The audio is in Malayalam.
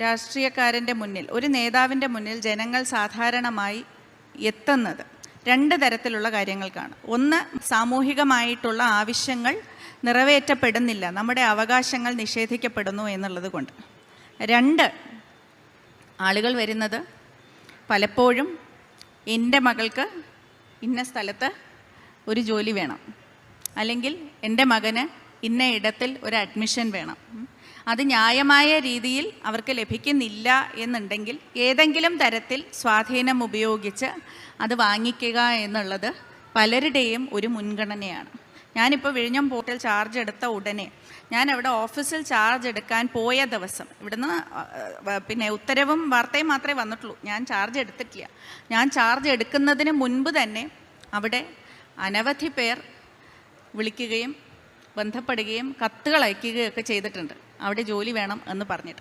രാഷ്ട്രീയക്കാരന്റെ മുന്നിൽ ഒരു നേതാവിന്റെ മുന്നിൽ ജനങ്ങൾ സാധാരണമായി എത്തുന്നത് രണ്ട് തരത്തിലുള്ള കാര്യങ്ങൾക്കാണ് ഒന്ന് സാമൂഹികമായിട്ടുള്ള ആവശ്യങ്ങൾ നിറവേറ്റപ്പെടുന്നില്ല നമ്മുടെ അവകാശങ്ങൾ നിഷേധിക്കപ്പെടുന്നു എന്നുള്ളത് കൊണ്ട് രണ്ട് ആളുകൾ വരുന്നത് പലപ്പോഴും എന്റെ മകൾക്ക് ഇന്ന സ്ഥലത്ത് ഒരു ജോലി വേണം അല്ലെങ്കിൽ എന്റെ മകന് ഇന്ന ഇടത്തിൽ ഒരു അഡ്മിഷൻ വേണം. അത് ന്യായമായ രീതിയിൽ അവർക്ക് ലഭിക്കുന്നില്ല എന്നുണ്ടെങ്കിൽ ഏതെങ്കിലും തരത്തിൽ സ്വാധീനം ഉപയോഗിച്ച് അത് വാങ്ങിക്കുക എന്നുള്ളത് പലരുടെയും ഒരു മുൻഗണനയാണ്. ഞാനിപ്പോൾ വിഴിഞ്ഞം പോർട്ടിൽ ചാർജ് എടുത്ത ഉടനെ ഞാൻ അവിടെ ഓഫീസിൽ ചാർജ് എടുക്കാൻ പോയ ദിവസം ഇവിടുന്ന് പിന്നെ ഉത്തരവും വാർത്തയും മാത്രമേ വന്നിട്ടുള്ളൂ. ഞാൻ ചാർജ് എടുത്തിട്ടില്ല. ഞാൻ ചാർജ് എടുക്കുന്നതിന് മുൻപ് തന്നെ അവിടെ അനവധി പേർ വിളിക്കുകയും ബന്ധപ്പെടുകയും കത്തുകൾ അയക്കുകയൊക്കെ ചെയ്തിട്ടുണ്ട്. അവിടെ ജോലി വേണം എന്ന് പറഞ്ഞിട്ട്.